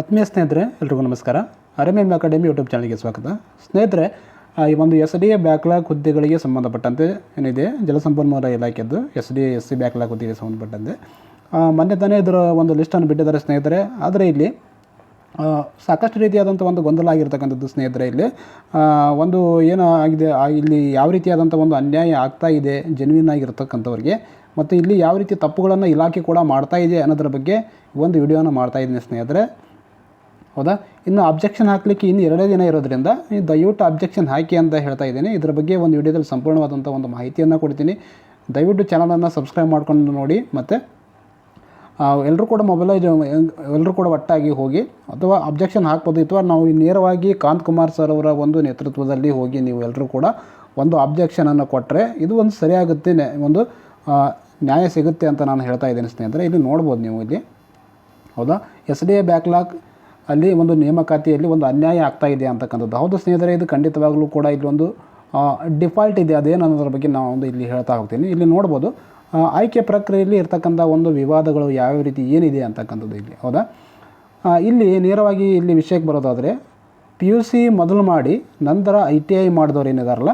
ಆತ್ಮೀಯ ಸ್ನೇಹಿತರೆ, ಎಲ್ರಿಗೂ ನಮಸ್ಕಾರ. ಅರೆಮೇಮ್ ಅಕಾಡೆಮಿ ಯೂಟ್ಯೂಬ್ ಚಾನಲ್ಗೆ ಸ್ವಾಗತ. ಸ್ನೇಹಿತರೆ ಈ ಒಂದು ಎಸ್ ಡಿ ಎ ಬ್ಯಾಕ್ಲಾಗ್ ಹುದ್ದೆಗಳಿಗೆ ಸಂಬಂಧಪಟ್ಟಂತೆ ಏನಿದೆ ಜಲಸಂಪನ್ಮೂಲ ಇಲಾಖೆದ್ದು S D S C backlog ಹುದ್ದೆಗೆ ಸಂಬಂಧಪಟ್ಟಂತೆ. ಮೊನ್ನೆ ತಾನೇ ಇದರ ಒಂದು ಲಿಸ್ಟನ್ನು ಬಿಟ್ಟಿದ್ದಾರೆ ಸ್ನೇಹಿತರೆ. ಆದರೆ ಇಲ್ಲಿ ಸಾಕಷ್ಟು ರೀತಿಯಾದಂಥ ಒಂದು ಗೊಂದಲ ಆಗಿರ್ತಕ್ಕಂಥದ್ದು ಸ್ನೇಹಿತರೆ ಇಲ್ಲಿ. ಒಂದು ಏನು ಆಗಿದೆ ಇಲ್ಲಿ ಯಾವ ರೀತಿಯಾದಂಥ ಒಂದು ಅನ್ಯಾಯ ಆಗ್ತಾ ಇದೆ ಜೆನ್ವಿನ್ ಆಗಿರ್ತಕ್ಕಂಥವ್ರಿಗೆ, ಮತ್ತು ಇಲ್ಲಿ ಯಾವ ರೀತಿ ತಪ್ಪುಗಳನ್ನು ಇಲಾಖೆ ಕೂಡ ಮಾಡ್ತಾ ಇದೆ ಅನ್ನೋದ್ರ ಬಗ್ಗೆ ಒಂದು ವಿಡಿಯೋನ ಮಾಡ್ತಾ ಇದ್ದೀನಿ ಸ್ನೇಹಿತರೆ. ಹೌದಾ? ಇನ್ನು ಅಬ್ಜೆಕ್ಷನ್ ಹಾಕಲಿಕ್ಕೆ ಇನ್ನು ಎರಡೇ ದಿನ ಇರೋದ್ರಿಂದ ನೀವು ದಯವಿಟ್ಟು ಅಬ್ಜೆಕ್ಷನ್ ಹಾಕಿ ಅಂತ ಹೇಳ್ತಾ ಇದ್ದೀನಿ. ಇದರ ಬಗ್ಗೆ ಒಂದು ವಿಡಿಯೋದಲ್ಲಿ ಸಂಪೂರ್ಣವಾದಂಥ ಒಂದು ಮಾಹಿತಿಯನ್ನು ಕೊಡ್ತೀನಿ. ದಯವಿಟ್ಟು ಚಾನಲನ್ನು ಸಬ್ಸ್ಕ್ರೈಬ್ ಮಾಡ್ಕೊಂಡು ನೋಡಿ ಮತ್ತು ಎಲ್ಲರೂ ಕೂಡ ಮೊಬೈಲ್ ಎಲ್ಲರೂ ಕೂಡ ಒಟ್ಟಾಗಿ ಹೋಗಿ, ಅಥವಾ ಅಬ್ಜೆಕ್ಷನ್ ಹಾಕ್ಬೋದು, ಅಥವಾ ನಾವು ನೇರವಾಗಿ ಕಾಂತ್ ಕುಮಾರ್ ಸರ್ ಅವರ ಒಂದು ನೇತೃತ್ವದಲ್ಲಿ ಹೋಗಿ ನೀವು ಎಲ್ಲರೂ ಕೂಡ ಒಂದು ಅಬ್ಜೆಕ್ಷನನ್ನು ಕೊಟ್ಟರೆ ಇದು ಒಂದು ಸರಿಯಾಗುತ್ತೆ ಒಂದು ನ್ಯಾಯ ಸಿಗುತ್ತೆ ಅಂತ ನಾನು ಹೇಳ್ತಾ ಇದ್ದೀನಿ ಸ್ನೇಹಿತರೆ. ಇಲ್ಲಿ ನೋಡ್ಬೋದು ನೀವು ಇಲ್ಲಿ. ಹೌದಾ? ಎಸ್ ಡಿ ಎ ಬ್ಯಾಕ್ಲಾಗ್ ಅಲ್ಲಿ ಒಂದು ನೇಮಕಾತಿಯಲ್ಲಿ ಒಂದು ಅನ್ಯಾಯ ಆಗ್ತಾ ಇದೆ ಅಂತಕ್ಕಂಥದ್ದು. ಹೌದು ಸ್ನೇಹಿತರೆ, ಇದು ಖಂಡಿತವಾಗಲೂ ಕೂಡ ಇಲ್ಲೊಂದು ಡಿಫಾಲ್ಟ್ ಇದೆ. ಅದೇನು ಅನ್ನೋದ್ರ ಬಗ್ಗೆ ನಾವು ಒಂದು ಇಲ್ಲಿ ಹೇಳ್ತಾ ಹೋಗ್ತೀನಿ. ಇಲ್ಲಿ ನೋಡ್ಬೋದು ಆಯ್ಕೆ ಪ್ರಕ್ರಿಯೆಯಲ್ಲಿ ಇರ್ತಕ್ಕಂಥ ಒಂದು ವಿವಾದಗಳು ಯಾವ ರೀತಿ ಏನಿದೆ ಅಂತಕ್ಕಂಥದ್ದು ಇಲ್ಲಿ. ಹೌದಾ? ಇಲ್ಲಿ ನೇರವಾಗಿ ಇಲ್ಲಿ ವಿಷಯಕ್ಕೆ ಬರೋದಾದರೆ ಪಿ ಯು ಸಿ ಮೊದಲು ಮಾಡಿ, ನಂತರ ಐ ಟಿ ಐ ಮಾಡಿದವ್ರು ಏನಿದಾರಲ್ಲ,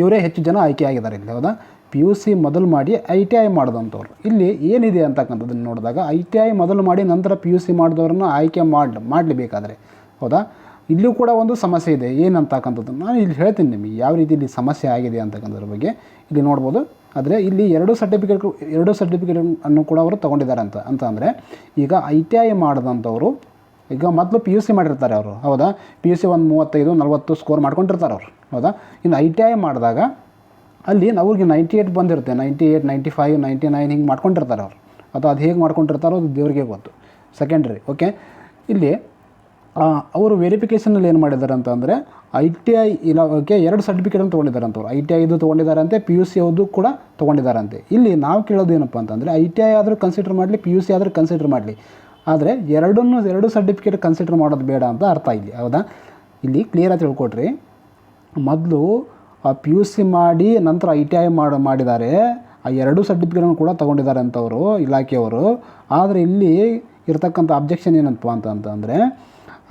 ಇವರೇ ಹೆಚ್ಚು ಜನ ಆಯ್ಕೆ ಆಗಿದ್ದಾರೆ ಇಲ್ಲಿ. ಹೌದಾ? ಪಿ ಯು ಸಿ ಮೊದಲು ಮಾಡಿ ಐ ಟಿ ಐ ಮಾಡಿದಂಥವ್ರು. ಇಲ್ಲಿ ಏನಿದೆ ಅಂತಕ್ಕಂಥದ್ದನ್ನು ನೋಡಿದಾಗ ಐ ಟಿ ಐ ಮೊದಲು ಮಾಡಿ ನಂತರ ಪಿ ಯು ಸಿ ಮಾಡಿದವ್ರನ್ನ ಆಯ್ಕೆ ಮಾಡಿ, ಮಾಡಲೇಬೇಕಾದ್ರೆ. ಹೌದಾ? ಇಲ್ಲೂ ಕೂಡ ಒಂದು ಸಮಸ್ಯೆ ಇದೆ. ಏನಂತಕ್ಕಂಥದ್ದು ನಾನು ಇಲ್ಲಿ ಹೇಳ್ತೀನಿ ನಿಮಗೆ. ಯಾವ ರೀತಿ ಇಲ್ಲಿ ಸಮಸ್ಯೆ ಆಗಿದೆ ಅಂತಕ್ಕಂಥದ್ರ ಬಗ್ಗೆ ಇಲ್ಲಿ ನೋಡ್ಬೋದು. ಆದರೆ ಇಲ್ಲಿ ಎರಡು ಸರ್ಟಿಫಿಕೇಟ್ ಎರಡು ಸರ್ಟಿಫಿಕೇಟ್ ಅನ್ನು ಕೂಡ ಅವರು ತೊಗೊಂಡಿದ್ದಾರೆ ಅಂತ ಅಂತ ಅಂದರೆ ಈಗ ಐ ಟಿ ಐ ಮಾಡಿದಂಥವ್ರು, ಈಗ ಮೊದಲು ಪಿ ಯು ಸಿ ಮಾಡಿರ್ತಾರೆ ಅವರು. ಹೌದಾ? ಪಿ ಯು ಸಿ ಒಂದು ಮೂವತ್ತೈದು, ನಲ್ವತ್ತು ಸ್ಕೋರ್ ಮಾಡ್ಕೊಂಡಿರ್ತಾರೆ ಅವರು. ಹೌದಾ? ಇನ್ನು ಐ ಟಿ ಐ ಮಾಡಿದಾಗ ಅಲ್ಲಿ ಅವ್ರಿಗೆ ನೈಂಟಿ ಏಯ್ಟ್ ಬಂದಿರುತ್ತೆ. Ninety eight ninety five ninety nine ಹಿಂಗೆ ಮಾಡ್ಕೊಂಡಿರ್ತಾರೆ ಅವ್ರು. ಅಥವಾ ಅದು ಹೇಗೆ ಮಾಡ್ಕೊಂಡಿರ್ತಾರೋ ಅದು ದೇವ್ರಿಗೆ ಗೊತ್ತು. ಸೆಕೆಂಡ್ರಿ ಓಕೆ ಇಲ್ಲಿ ಅವರು ವೆರಿಫಿಕೇಷನಲ್ಲಿ ಏನು ಮಾಡಿದ್ದಾರೆ ಅಂತಂದರೆ ಐ ಟಿ ಐ ಇಲಾಖೆ ಎರಡು ಸರ್ಟಿಫಿಕೇಟನ್ನು ತೊಗೊಂಡಿದ್ದಾರೆ ಅಂತವ್ರು ಐ ಟಿ ಐದು ತೊಗೊಂಡಿದ್ದಾರಂತೆ ಪಿ ಯು ಸಿ ಅವ್ರದ್ದು ಕೂಡ ತೊಗೊಂಡಿದ್ದಾರಂತೆ ಇಲ್ಲಿ ನಾವು ಕೇಳೋದು ಏನಪ್ಪ ಅಂತಂದರೆ ಐ ಟಿ ಐ ಆದರೂ ಕನ್ಸಿಡರ್ ಮಾಡಲಿ ಪಿ ಯು ಸಿ ಆದರೂ ಕನ್ಸಿಡರ್ ಮಾಡಲಿ. ಆದರೆ ಎರಡನ್ನೂ, ಎರಡು ಸರ್ಟಿಫಿಕೇಟ್ ಕನ್ಸಿಡರ್ ಮಾಡೋದು ಬೇಡ ಅಂತ ಅರ್ಥ ಇಲ್ಲಿ, ಹೌದಾ? ಇಲ್ಲಿ ಕ್ಲಿಯರಾಗಿ ತಿಳ್ಕೊಟ್ರಿ. ಮೊದಲು ಪಿ ಯು ಸಿ ಮಾಡಿ ನಂತರ ಐ ಟಿ ಐ ಮಾಡಿ, ಮಾಡಿದ್ದಾರೆ. ಆ ಎರಡು ಸರ್ಟಿಫಿಕೇಟನ್ನು ಕೂಡ ತೊಗೊಂಡಿದ್ದಾರೆ ಅಂತವರು, ಇಲಾಖೆಯವರು. ಆದರೆ ಇಲ್ಲಿ ಇರತಕ್ಕಂಥ ಅಬ್ಜೆಕ್ಷನ್ ಏನಪ್ಪ ಅಂತ ಅಂತಂದರೆ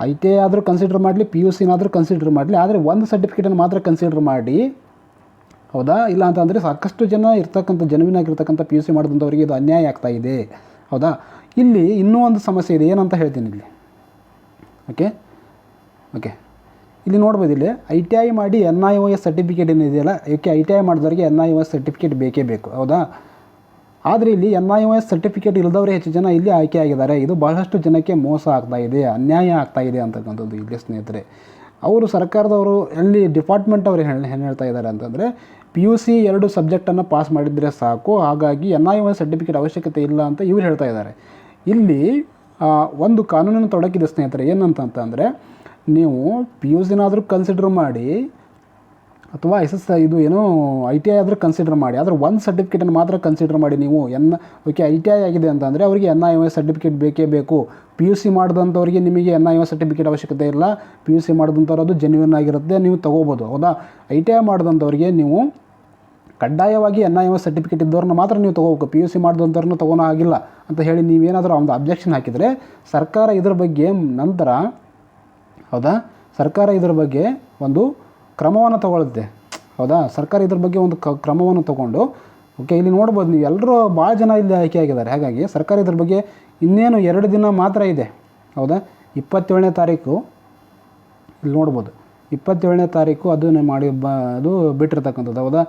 ಐ ಟಿ ಐ ಆದರೂ ಕನ್ಸಿಡರ್ ಮಾಡಲಿ ಪಿ ಯು ಸಿನಾದರೂ ಕನ್ಸಿಡರ್ ಮಾಡಲಿ, ಆದರೆ ಒಂದು ಸರ್ಟಿಫಿಕೇಟನ್ನು ಮಾತ್ರ ಕನ್ಸಿಡರ್ ಮಾಡಿ, ಹೌದಾ? ಇಲ್ಲ ಅಂತಂದರೆ ಸಾಕಷ್ಟು ಜನ ಇರ್ತಕ್ಕಂಥ, ಜನವಿನಾಗಿರ್ತಕ್ಕಂಥ ಪಿ ಯು ಸಿ ಮಾಡಿದಂಥವ್ರಿಗೆ ಇದು ಅನ್ಯಾಯ ಆಗ್ತಾ ಇದೆ. ಹೌದಾ? ಇಲ್ಲಿ ಇನ್ನೂ ಒಂದು ಸಮಸ್ಯೆ ಇದೆ. ಏನಂತ ಹೇಳ್ತೀನಿ ಇಲ್ಲಿ. ಓಕೆ ಓಕೆ ಇಲ್ಲಿ ನೋಡ್ಬೋದು ಇಲ್ಲಿ ಐ ಟಿ ಐ ಮಾಡಿ N I O S certificate ಏನಿದೆಯಲ್ಲ ಓಕೆ ಐ ಟಿ ಐ ಮಾಡಿದವರಿಗೆ N I O S certificate ಬೇಕೇ ಬೇಕು, ಹೌದಾ? ಆದರೆ ಇಲ್ಲಿ N I O S certificate ಇಲ್ಲದವರೇ ಹೆಚ್ಚು ಜನ ಇಲ್ಲಿ ಆಯ್ಕೆ ಆಗಿದ್ದಾರೆ. ಇದು ಬಹಳಷ್ಟು ಜನಕ್ಕೆ ಮೋಸ ಆಗ್ತಾ ಇದೆ, ಅನ್ಯಾಯ ಆಗ್ತಾ ಇದೆ ಅಂತಕ್ಕಂಥದ್ದು ಇಲ್ಲಿ ಸ್ನೇಹಿತರೆ. ಅವರು ಸರ್ಕಾರದವರು ಎಲ್ಲಿ ಡಿಪಾರ್ಟ್ಮೆಂಟ್ ಅವರು ಏನು ಹೇಳ್ತಾ ಇದ್ದಾರೆ ಅಂತಂದರೆ ಪಿ ಯು ಸಿ ಎರಡು ಸಬ್ಜೆಕ್ಟನ್ನು ಪಾಸ್ ಮಾಡಿದರೆ ಸಾಕು, ಹಾಗಾಗಿ N I O S certificate ಅವಶ್ಯಕತೆ ಇಲ್ಲ ಅಂತ ಇವ್ರು ಹೇಳ್ತಾ ಇದ್ದಾರೆ. ಇಲ್ಲಿ ಒಂದು ಕಾನೂನಿನ ತೊಡಕಿದೆ ಸ್ನೇಹಿತರೆ ಏನಂತ ಅಂತಂದರೆ ನೀವು ಪಿ ಯು ಸಿನಾದರೂ ಕನ್ಸಿಡರ್ ಮಾಡಿ, ಅಥವಾ ಎಸ್ ಎಸ್ ಇದು ಏನೋ ಐ ಟಿ ಐ ಆದರೂ ಕನ್ಸಿಡರ್ ಮಾಡಿ, ಆದರೆ ಒಂದು ಸರ್ಟಿಫಿಕೇಟನ್ನು ಮಾತ್ರ ಕನ್ಸಿಡರ್ ಮಾಡಿ ನೀವು ಎನ್ ಓಕೆ ಐ ಟಿ ಐ ಆಗಿದೆ ಅಂತಂದರೆ ಅವರಿಗೆ ಎನ್ ಐ ಎಸ್ ಸರ್ಟಿಫಿಕೇಟ್ ಬೇಕೇ ಬೇಕು. ಪಿ ಯು ಸಿ ಮಾಡಿದಂಥವ್ರಿಗೆ ನಿಮಗೆ ಎನ್ ಐ ಎಸ್ ಸರ್ಟಿಫಿಕೇಟ್ ಅವಶ್ಯಕತೆ ಇಲ್ಲ. ಪಿ ಯು ಸಿ ಮಾಡಿದಂಥವ್ರು ಅದು ಜೆನ್ಯೂನ್ ಆಗಿರುತ್ತೆ, ನೀವು ತೊಗೋಬೋದು, ಹೌದಾ? ಐ ಟಿ ಐ ಮಾಡಿದಂಥವ್ರಿಗೆ ನೀವು ಕಡ್ಡಾಯವಾಗಿ ಎನ್ ಐ ಎಸ್ ಸರ್ಟಿಫಿಕೇಟ್ ಇದ್ದವ್ರನ್ನ ಮಾತ್ರ ನೀವು ತೊಗೋಬೇಕು. ಪಿ ಯು ಸಿ ಮಾಡಿದಂಥವ್ರನ್ನ ತೊಗೊಳೋ ಆಗಿಲ್ಲ ಅಂತ ಹೇಳಿ ನೀವೇನಾದರೂ ಒಂದು ಅಬ್ಜೆಕ್ಷನ್ ಹಾಕಿದರೆ ಸರ್ಕಾರ ಇದ್ರ ಬಗ್ಗೆ ನಂತರ ಹೌದಾ? ಸರ್ಕಾರ ಇದ್ರ ಬಗ್ಗೆ ಒಂದು ಕ್ರಮವನ್ನು ತಗೊಳುತ್ತೆ ಹೌದಾ? ಸರ್ಕಾರ ಇದ್ರ ಬಗ್ಗೆ ಒಂದು ಕ, ಕ್ರಮವನ್ನು ತಗೊಂಡು, ಓಕೆ, ಇಲ್ಲಿ ನೋಡ್ಬೋದು ನೀವು ಎಲ್ಲರೂ ಭಾಳ ಜನ ಇಲ್ಲಿ ಆಯ್ಕೆ ಆಗಿದ್ದಾರೆ. ಹಾಗಾಗಿ ಸರ್ಕಾರ ಇದ್ರ ಬಗ್ಗೆ ಇನ್ನೇನು ಎರಡು ದಿನ ಮಾತ್ರ ಇದೆ. ಹೌದಾ? ಇಪ್ಪತ್ತೇಳನೇ ತಾರೀಕು, ಇಲ್ಲಿ ನೋಡ್ಬೋದು. ಇಪ್ಪತ್ತೇಳನೇ ತಾರೀಕು ಅದನ್ನು ಮಾಡಿ ಬ, ಅದು ಬಿಟ್ಟಿರ್ತಕ್ಕಂಥದ್ದು. ಹೌದಾ?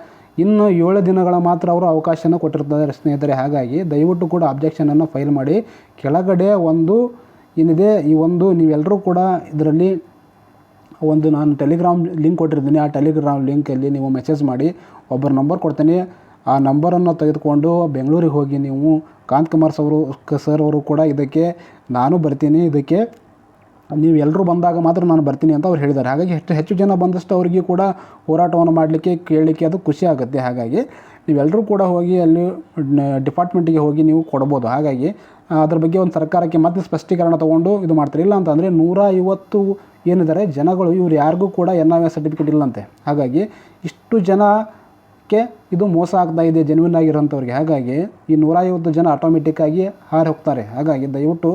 ಇನ್ನು ಏಳು ದಿನಗಳ ಮಾತ್ರ ಅವರು ಅವಕಾಶನ ಕೊಟ್ಟಿರ್ತಾರೆ ಸ್ನೇಹಿತರೆ. ಹಾಗಾಗಿ ದಯವಿಟ್ಟು ಕೂಡ ಅಬ್ಜೆಕ್ಷನನ್ನು ಫೈಲ್ ಮಾಡಿ. ಕೆಳಗಡೆ ಒಂದು ಏನಿದೆ, ಈ ಒಂದು ನೀವೆಲ್ಲರೂ ಕೂಡ ಇದರಲ್ಲಿ ಒಂದು ನಾನು ಟೆಲಿಗ್ರಾಮ್ ಲಿಂಕ್ ಕೊಟ್ಟಿರ್ತೀನಿ. ಆ ಟೆಲಿಗ್ರಾಮ್ ಲಿಂಕಲ್ಲಿ ನೀವು ಮೆಸೇಜ್ ಮಾಡಿ, ಒಬ್ಬರ ನಂಬರ್ ಕೊಡ್ತೀನಿ. ಆ ನಂಬರನ್ನು ತೆಗೆದುಕೊಂಡು ಬೆಂಗಳೂರಿಗೆ ಹೋಗಿ ನೀವು ಕಾಂತ್ ಕುಮಾರ್ ಅವರು ಸರ್ ಅವರು ಕೂಡ ಇದಕ್ಕೆ ನಾನು ಬರ್ತೀನಿ. ಇದಕ್ಕೆ ನೀವು ಎಲ್ಲರೂ ಬಂದಾಗ ಮಾತ್ರ ನಾನು ಬರ್ತೀನಿ ಅಂತ ಅವ್ರು ಹೇಳಿದ್ದಾರೆ. ಹಾಗಾಗಿ ಹೆಚ್ಚು ಹೆಚ್ಚು ಜನ ಬಂದಷ್ಟು ಅವರಿಗೆ ಕೂಡ ಹೋರಾಟವನ್ನು ಮಾಡಲಿಕ್ಕೆ, ಕೇಳಲಿಕ್ಕೆ ಅದು ಖುಷಿ ಆಗುತ್ತೆ. ಹಾಗಾಗಿ ನೀವೆಲ್ಲರೂ ಕೂಡ ಹೋಗಿ ಅಲ್ಲಿ ಡಿಪಾರ್ಟ್ಮೆಂಟಿಗೆ ಹೋಗಿ ನೀವು ಕೊಡ್ಬೋದು. ಹಾಗಾಗಿ ಅದ್ರ ಬಗ್ಗೆ ಒಂದು ಸರ್ಕಾರಕ್ಕೆ ಮತ್ತೆ ಸ್ಪಷ್ಟೀಕರಣ ತೊಗೊಂಡು ಇದು ಮಾಡ್ತಾರೆ. ಇಲ್ಲ ಅಂತಂದರೆ ನೂರ ಐವತ್ತು ಏನಿದ್ದಾರೆ ಜನಗಳು, ಇವ್ರು ಯಾರಿಗೂ ಕೂಡ ಎನ್ ಐ ಎ ಸರ್ಟಿಫಿಕೇಟ್ ಇಲ್ಲಂತೆ. ಹಾಗಾಗಿ ಇಷ್ಟು ಜನಕ್ಕೆ ಇದು ಮೋಸ ಆಗ್ತಾ ಇದೆ ಜೆನ್ವಿನ್ ಆಗಿರೋಂಥವ್ರಿಗೆ ಹಾಗಾಗಿ ಈ ನೂರ ಐವತ್ತು ಜನ ಆಟೋಮೆಟಿಕ್ಕಾಗಿ ಹಾರಿ ಹೋಗ್ತಾರೆ. ಹಾಗಾಗಿ ದಯವಿಟ್ಟು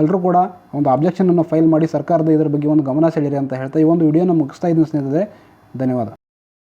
ಎಲ್ಲರೂ ಕೂಡ ಒಂದು ಅಬ್ಜೆಕ್ಷನನ್ನು ಫೈಲ್ ಮಾಡಿ ಸರ್ಕಾರದ ಇದರ ಬಗ್ಗೆ ಒಂದು ಗಮನ ಸೆಳೆಯಿರಿ ಅಂತ ಹೇಳ್ತಾ ಈ ಒಂದು ವಿಡಿಯೋನ ಮುಗಿಸ್ತಾ ಇದ್ದೀನಿ ಸ್ನೇಹಿತರೆ. ಧನ್ಯವಾದ.